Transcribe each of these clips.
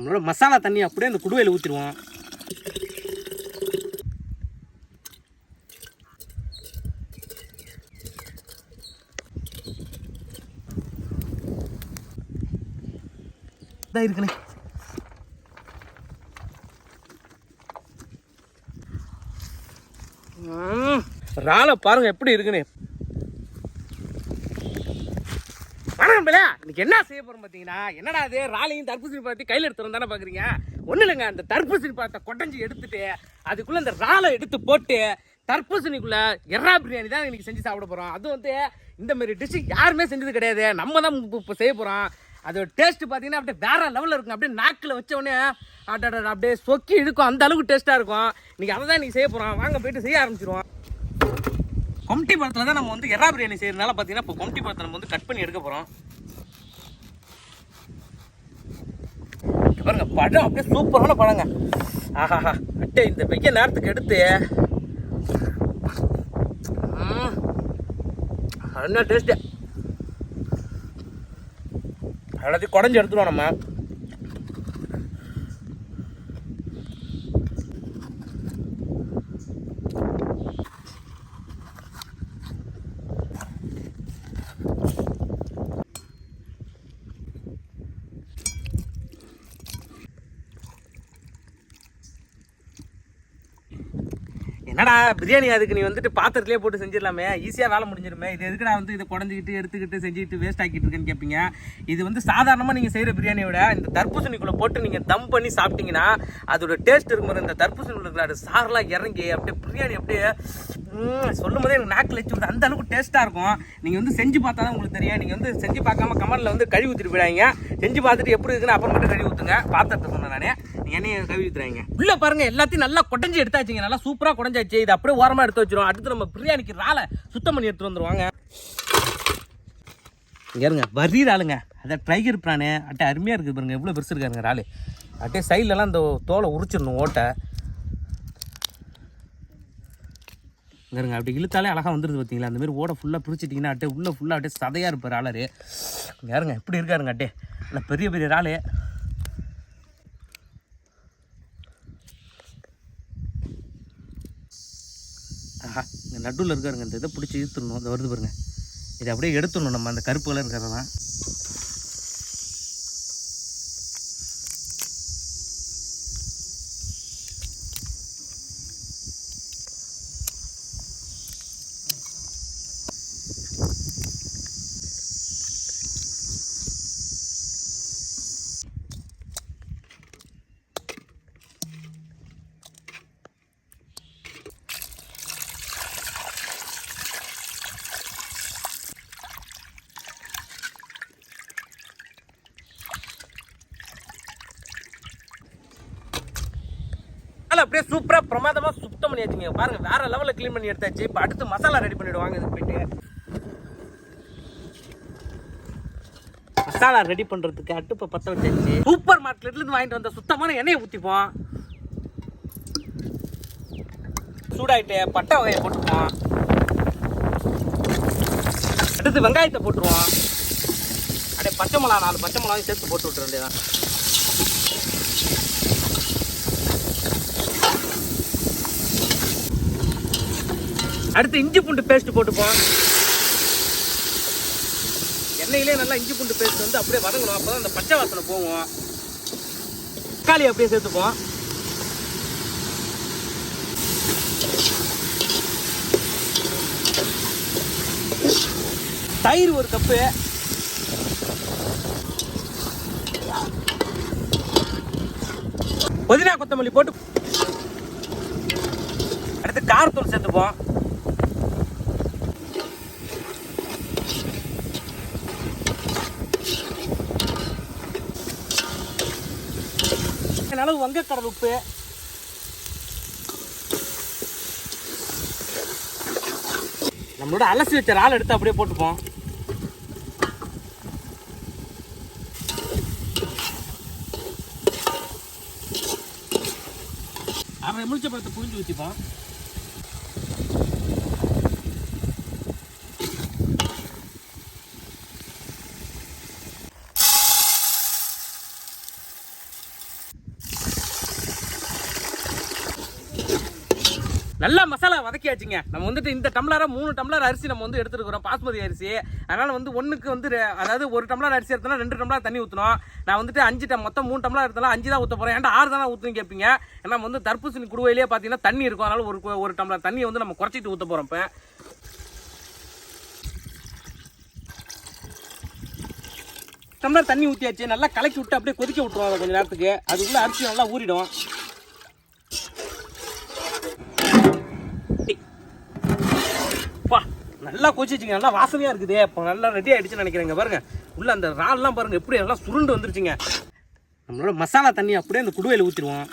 நம்மளோட மசாலா தண்ணி அப்படியே அந்த குடுவையில் ஊற்றிடுவோம் இதான் இருக்குண்ணே ம், இறாலை பாருங்க எப்படி இருக்குன்னு. இன்னைக்கு என்ன செய்ய போறோம் பார்த்தீங்கன்னா என்னடா அது ராலையும் தர்பூசணி பார்த்து கையில் எடுத்துறோம் தானே பார்க்குறீங்க ஒன்றும் இல்லைங்க அந்த தர்பூசணி பார்த்த கொட்டஞ்சி எடுத்துட்டு அதுக்குள்ளே அந்த ராலை எடுத்து போட்டு தர்பூசணிக்குள்ள எறா பிரியாணி தான் இன்னைக்கு செஞ்சு சாப்பிட போகிறோம் அது வந்து இந்த மாதிரி டிஷ்ஷு யாருமே செஞ்சது கிடையாது. நம்ம தான் இப்போ செய்ய போகிறோம் அதோட டேஸ்ட் பார்த்தீங்கன்னா அப்படியே வேற லெவலில் இருக்கும். அப்படியே நாக்கில் வச்சோடனே உடனே அப்படியே சொக்கி இழுக்கும். அந்த அளவுக்கு டேஸ்ட்டாக இருக்கும். இன்னைக்கு அதை தான் இன்னைக்கு செய்ய போகிறோம் வாங்க போயிட்டு செய்ய ஆரம்பிச்சிருவோம். கொம்டி பழத்தில் தான் நம்ம வந்து எறா பிரியாணி செய்யறதுனால பார்த்தீங்கன்னா இப்போ கொம்டி பழத்தை நம்ம வந்து கட் பண்ணி எடுக்க போகிறோம் படம் அப்படியே சூப்பரான படங்க. ஆஹாஹா. அட்டே இந்த வெய்ய நேரத்துக்கு எடுத்து. என்ன டேஸ்ட்டு எல்லாத்தையும் குடஞ்சி எடுத்துருவோம் நம்ம என்னடா பிரியாணி அதுக்கு நீ வந்துட்டு பாத்திரத்திலே போட்டு செஞ்சிடலாமே. ஈஸியாக வேலை முடிஞ்சிருமே. இது எதுக்கு நான் வந்து இதை குடஞ்சிக்கிட்டு எடுத்துக்கிட்டு செஞ்சுக்கிட்டு வேஸ்ட் ஆக்கிட்டு இருக்கேன்னு கேட்பீங்க இது வந்து சாதாரணமாக நீங்கள் செய்கிற பிரியாணியை விட இந்த தர்பூசணிக்குள்ளே போட்டு நீங்கள் தம் பண்ணி சாப்பிட்டீங்கன்னா அதோட டேஸ்ட் இருக்கும்போது இந்த தர்பூசணிக்குள்ள இருக்கிற அது சாரெலாம் இறங்கி அப்படியே பிரியாணி அப்படியே சொல்லும் போதே எனக்கு நாக்கில் வச்சு அந்த அளவுக்கு டேஸ்ட்டாக இருக்கும். நீங்கள் வந்து செஞ்சு பார்த்தா தான் உங்களுக்கு தெரியும். நீங்கள் வந்து செஞ்சு பார்க்காம கமரில் வந்து கழுவி ஊற்றிட்டு போயிடாங்க செஞ்சு பார்த்துட்டு எப்படி இருக்குன்னு அப்புறமேட்டு கழுவி ஊற்றுங்க பாத்திரத்தை சொன்னேன் நானே. எண்ணெயை கழுவி ஊற்றுறாங்க உள்ளே பாருங்கள் எல்லாத்தையும் நல்லா குடஞ்சி எடுத்தாச்சுங்க. நல்லா சூப்பராக குடஞ்சாச்சு. இது அப்படியே ஓரமாக எடுத்து வச்சிரும் அடுத்து நம்ம பிரியாணிக்கு ராலை சுத்தம் பண்ணி எடுத்து வந்துடுவாங்க இங்க இருங்க. வரி ராளுங்க அதான் டைகர் பிரானு அட்டை அருமையாக இருக்குது பாருங்க. எவ்வளோ பெருசு இருக்காருங்க இறாலு. அட்டே சைட்லலாம் இந்த தோலை உரிச்சிடணும் ஓட்டை. இங்க இருங்க. அப்படி இழுத்தாலே அழகாக வந்துருது பார்த்தீங்களா அந்தமாரி ஓட ஃபுல்லாக பிரிச்சிட்டிங்கன்னா அட்டே உள்ளே ஃபுல்லாக அட்டே சதையாக இருப்பார் ஆளரு. இங்க இருங்க. இருக்காருங்க அட்டே? இல்லை பெரிய பெரிய இறாலு ஆஹா இந்த நடுவில் இருக்காருங்க இந்த இதை பிடிச்சி இழுத்துடணும் இந்த வருது பாருங்க. இதை அப்படியே எடுத்துடணும் நம்ம அந்த கருப்பு கலர் இருக்கிறதெல்லாம் அப்படியே சூப்பராக பிரமாதமாக சுத்தம் பண்ணி வச்சுங்க பாருங்க வேற லெவலில் க்ளீன் பண்ணி எடுத்தாச்சு. இப்போ அடுத்து மசாலா ரெடி பண்ணிவிடுவாங்க இதுக்கு போயிட்டு. மசாலா ரெடி பண்ணுறதுக்கு அடுப்பை பற்ற வச்சாச்சு. சூப்பர் மார்க்கெட்லேருந்து வாங்கிட்டு வந்த சுத்தமான எண்ணெயை ஊற்றிப்போம் சூடாயிட்டு பட்டை வகையை போட்டுப்போம் அடுத்து வெங்காயத்தை போட்டுருவோம். அப்படியே பச்சை மிளகா நாலு பச்சை மிளகாயும் சேர்த்து போட்டு விட்டுற வேண்டியதான் அடுத்து இஞ்சி பூண்டு பேஸ்ட் போட்டுப்போம் எண்ணெயிலே நல்லா இஞ்சி பூண்டு பேஸ்ட் வந்து அப்படியே வதங்கணும். அப்போ தான் அந்த பச்சை வாசனை போகும். தக்காளி அப்படியே சேர்த்துப்போம் தயிர் ஒரு கப்பு. புதினா கொத்தமல்லி போட்டு. அடுத்து காரத்தூள் சேர்த்துப்போம். அளவு வங்கக்கடல் உப்பு. நம்மளோட அலசி வச்ச இறால் எடுத்து அப்படியே போட்டுப்போம். அரை முடிச்ச பழத்தை புரிஞ்சு ஊற்றிப்போம் நல்லா மசாலா வதக்கியாச்சுங்க. நம்ம வந்துட்டு இந்த டம்ளராக மூணு டம்ளர் அரிசி நம்ம வந்து எடுத்துருக்கிறோம் பாஸ்மதி அரிசி. அதனால வந்து ஒன்றுக்கு வந்து அதாவது ஒரு டம்ளர் அரிசி எடுத்தோம்னா ரெண்டு டம்ளர் தண்ணி ஊற்றணும் நான் வந்துட்டு அஞ்சு டம் மொத்தம் மூணு டம்ளர் எடுத்தாலும் அஞ்சு தான் ஊற்ற போகிறேன் ஏன்டா ஆறு தானே ஊற்றுன்னு கேட்பீங்க ஏன்னா வந்து தர்பூசணி குடுவையிலேயே பார்த்தீங்கன்னா தண்ணி இருக்கும். அதனால ஒரு ஒரு டம்ளர் தண்ணியை வந்து நம்ம குறைச்சிட்டு ஊற்ற போகிறோம் இப்போ. டம்ளர் தண்ணி ஊற்றியாச்சு நல்லா கலக்கி விட்டு அப்படியே கொதிக்க விட்டுருவோம் அதை கொஞ்ச நேரத்துக்கு. அதுக்குள்ளே அரிசி நல்லா ஊறிடும் பா நல்லா கொதிச்சிச்சிங்க நல்லா வாசனையாக இருக்குது. இப்போ நல்லா ரெடி ஆகிடுச்சுன்னு நினைக்கிறேங்க. பாருங்க. உள்ளே அந்த இறால்லாம் பாருங்க. எப்படி நல்லா சுருண்டு வந்துருச்சுங்க. நம்மளோட மசாலா தண்ணி அப்படியே அந்த குடுவையில் ஊற்றிடுவோம்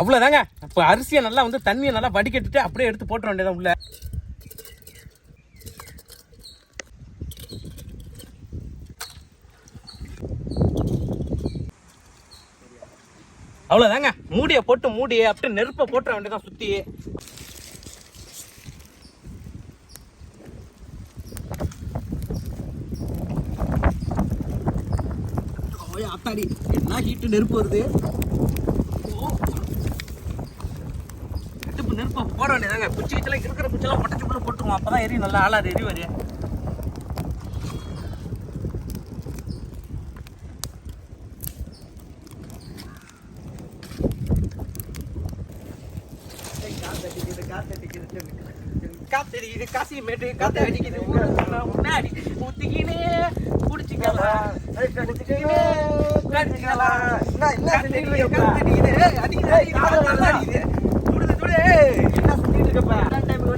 அவ்வளோதாங்க இப்போ அரிசியை நல்லா வந்து தண்ணியை நல்லா வடிகட்டிட்டு அப்படியே எடுத்து போட்டுற வேண்டியதான் உள்ள. அவ்வளோதாங்க மூடியை போட்டு மூடி அப்படியே நெருப்பை போட்டுற வேண்டியதான் சுற்றி அத்தாடி என்ன ஹீட்டு நெருப்பு வருது? நெருப்பு போட வேண்டியதாங்க குச்சி கிச்சலாம் இருக்கிற குச்செல்லாம் பொட்டச்சு கூட போட்டுருவோம். அப்பதான் எரியும் நல்லா ஆளாது எரி வரும் காத்தடிக்குது காசி மேட்டு காத்தடிக்குது முன்னாடி ஊத்திக்கினே குடிச்சிக்கலாம் குடிச்சிக்கினே கடிச்சிக்கலாம் காத்தடிக்குது காத்தடிக்குது அடிக்குது அடிக்குது நல்லா அடிக்குது சுடுது சுடு என்ன சுத்திட்டு இருக்கப்ப அதான் டைம் வந்தா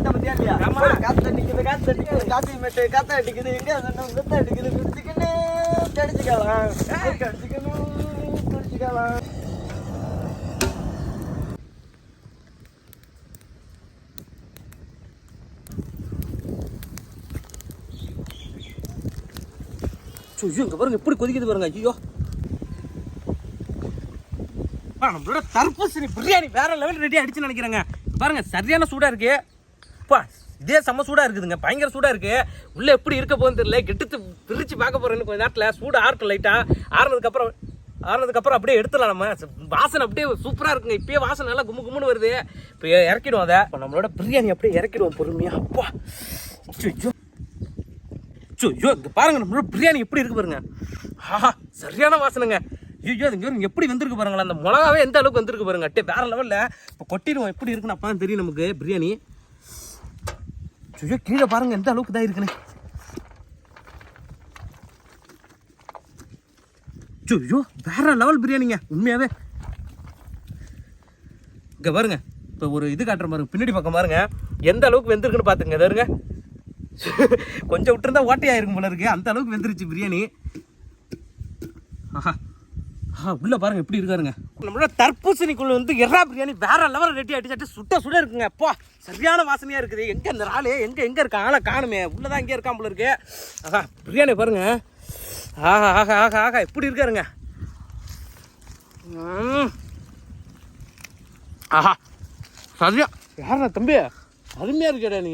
பத்தியா இல்லையா ஆமா. காத்து அடிக்குது காத்து அடிக்குது காத்து மெட்டு காத்து அடிக்குது எங்க சொன்ன குத்து அடிக்குது குடிச்சுக்கணும் கடிச்சுக்கலாம் கடிச்சுக்கணும் குடிச்சுக்கலாம் ஐயோ இங்கே பாருங்க எப்படி கொதிக்குது பாருங்க ஐயோ. நம்மளோட தர்பூசணி பிரியாணி வேற லெவல் ரெடி அடிச்சு நினைக்கிறேங்க. பாருங்க சரியான சூடா இருக்கு. பா இதே செம்ம சூடா இருக்குதுங்க பயங்கர சூடா இருக்கு. உள்ள எப்படி இருக்க போகுதுன்னு தெரியல கெடுத்து பிரிச்சு பார்க்க போகிறேன்னு கொஞ்ச நேரத்தில். சூடு ஆறட்டும் லைட்டா ஆறுனதுக்கு அப்புறம் ஆறுனதுக்கு அப்புறம் அப்படியே எடுத்துடலாம் நம்ம. வாசனை அப்படியே சூப்பரா இருக்குங்க. இப்பயே வாசனை நல்லா கும்மு கும்முன்னு வருது. இப்போ இறக்கிடுவோம் அதை. இப்போ நம்மளோட பிரியாணி அப்படியே இறக்கிடுவோம் பொறுமையா. அப்பா. ஐயோ ஐயோ பாருங்க நம்மளோட பிரியாணி எப்படி இருக்கு பாருங்க. ஆஹா சரியான வாசனைங்க. ஐயோ இங்க பாருங்க எப்படி வந்திருக்கு பாருங்களா அந்த மிளகாவே எந்த அளவுக்கு வந்திருக்கு பாருங்க. அட்டே வேற லெவலில் இப்போ கொட்டிடுவோம் எப்படி இருக்குன்னு அப்பதான் தெரியும் நமக்கு பிரியாணி. ஐயோ கீழே பாருங்க எந்த அளவுக்கு தான் இருக்குன்னு. ஐயோ வேற லெவல் பிரியாணிங்க உண்மையாவே. இங்கே பாருங்க இப்போ ஒரு இது காட்டுற பாருங்க பின்னாடி பக்கம் பாருங்க எந்த அளவுக்கு வெந்திருக்குன்னு பார்த்துங்க இதை கொஞ்சம் விட்டுருந்தா ஓட்டையாயிருக்கும் போல இருக்கு. அந்த அளவுக்கு வெந்துருச்சு பிரியாணி. ஆஹா. ஆஹா உள்ள பாருங்க எப்படி இருக்காருங்க. நம்மளோட தர்பூசணிக்குள்ள வந்து எறா பிரியாணி வேற லெவல் ரெடி ஆயிட்டு சுட்ட சுட இருக்குங்க. அப்பா சரியான வாசனையா இருக்குது. எங்க இந்த ஆளு எங்க எங்க இருக்க? ஆளை காணுமே. உள்ளதான் இங்கே இருக்கான் போல இருக்கு. ஆஹா பிரியாணி பாருங்க. ஆஹா ஆஹா ஆஹா ஆஹா எப்படி இருக்காருங்க? ம். ஆஹா சரியா யாரா தம்பி? அருமையா இருக்கடா நீ.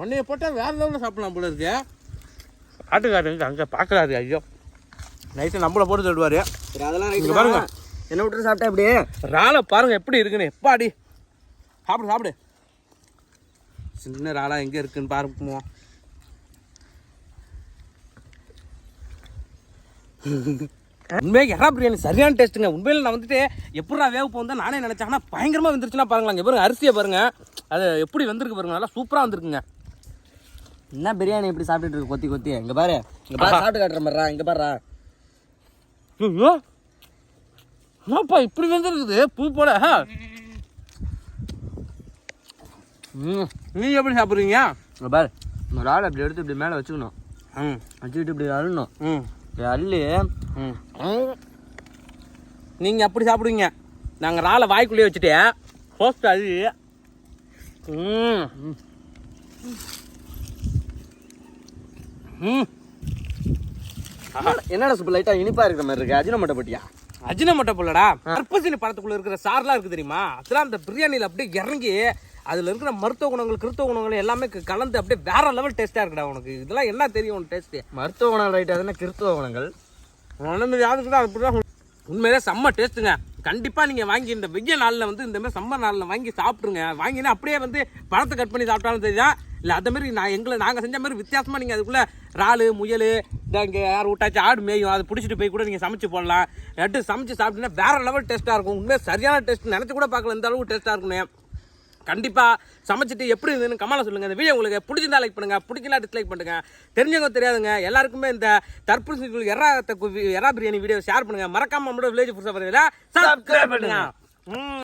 உன்னைய போட்டால் வேற லெவலில் சாப்பிடலாம் போல இருக்கு. ஆட்டுக்காரங்க அங்கே பார்க்குறாரு ஐயோ. நைட்டு நம்மளை போட்டு தருவார் சரி அதெல்லாம் இங்க பாருங்க. என்ன விட்டு சாப்பிட்டா அப்படியே ராலை பாருங்க எப்படி இருக்குன்னு. எப்பாடி சாப்பிடு சாப்பிடு. சின்ன ராலா எங்கே இருக்குன்னு பாருப்போம் உண்மையாக எறா பிரியாணி சரியான டேஸ்ட்டுங்க உண்மையில நான் வந்துட்டு எப்படா வேக போகுது நானே நினச்சேன். ஆனால் பயங்கரமாக வந்துருச்சுன்னா பாருங்களா இங்கே பாருங்க அரிசியை பாருங்க. அது எப்படி வந்திருக்கு பாருங்க. நல்லா சூப்பராக வந்திருக்குங்க. என்ன பிரியாணி இப்படி சாப்பிட்டுட்டு இருக்கு? கொத்தி கொத்தி. இங்க பாரு. இங்க பாரு சாப்பிட்டு காட்டுற மாதிரிடா இங்க பாருடா. ஐயோ. என்னப்பா இப்படி வந்துருக்குது? பூ போல ம். நீங்கள் எப்படி சாப்பிட்றீங்க? இங்க பாரு. ஒரு ஆள் அப்படி எடுத்து இப்படி மேலே வச்சுக்கணும். ம். வச்சுக்கிட்டு இப்படி அள்ளணும். ம். இப்படி அள்ளி ம். நீங்கள் அப்படி சாப்பிடுவீங்க? நாங்கள் ராலை வாய்க்குள்ளேயே வச்சுட்டு ஃபோஸ்ட் அது ம். ம். என்னடா சூப்பர் லைட்டா இனிப்பா இருக்கிற மாதிரி இருக்கு? அஜினமோட்டோ பட்டியா? அஜினமோட்டோ போலடா தர்பூசணி பழத்துக்குள்ள இருக்கிற சார்லாம் இருக்கு தெரியுமா? அதெல்லாம் அந்த பிரியாணியில் அப்படியே இறங்கி அதில் இருக்கிற மருத்துவ குணங்கள் கிருத்துவ குணங்கள் எல்லாமே கலந்து அப்படியே வேற லெவல் டேஸ்ட்டாக இருக்குடா உனக்கு. இதெல்லாம் என்ன தெரியும் உனக்கு டேஸ்ட்டு மருத்துவ குணம் ரைட் அதென்ன கிறிஸ்துவ குணங்கள். உடம்பு யாருக்கு தான் அப்படிதான் உண்மையிலே செம்ம டேஸ்ட்டுங்க கண்டிப்பாக நீங்கள் வாங்கி இந்த வெய்ய நாளில் வந்து இந்த மாதிரி சம்மர் நாளில் வாங்கி சாப்பிட்ருங்க வாங்கினா அப்படியே வந்து பழத்தை கட் பண்ணி சாப்பிட்டாலும் சரிதான் இல்லை அதை மாதிரி நான் எங்களை நாங்கள் செஞ்ச மாதிரி வித்தியாசமாக நீங்கள் அதுக்குள்ளே இறால் முயல் இந்த இங்கே யார் விட்டாச்சும் ஆடு மேயும் அதை பிடிச்சிட்டு போய் கூட நீங்கள் சமைச்சு போடலாம். எடுத்து சமைச்சு சாப்பிட்டீங்கன்னா வேற லெவல் டேஸ்ட்டாக இருக்கும். உண்மையாக சரியான டேஸ்ட் நினச்சி கூட பார்க்கல. இந்த அளவுக்கு டேஸ்ட்டாக இருக்குன்னு கண்டிப்பாக சமைச்சிட்டு எப்படி இருந்ததுன்னு கமலை சொல்லுங்கள் இந்த வீடியோ உங்களுக்கு பிடிச்சிருந்தா லைக் பண்ணுங்கள் பிடிக்கல டிஸ்லைக் பண்ணுங்க. தெரிஞ்சவங்க தெரியாதுங்க. எல்லாருக்குமே இந்த தர்பூசணி எறா எறா பிரியாணி வீடியோ ஷேர் பண்ணுங்கள் மறக்காம நம்மளோட வில்லேஜ் புதுசாக பண்ணுங்க. சப்ஸ்கிரைப் பண்ணுங்க. ம்.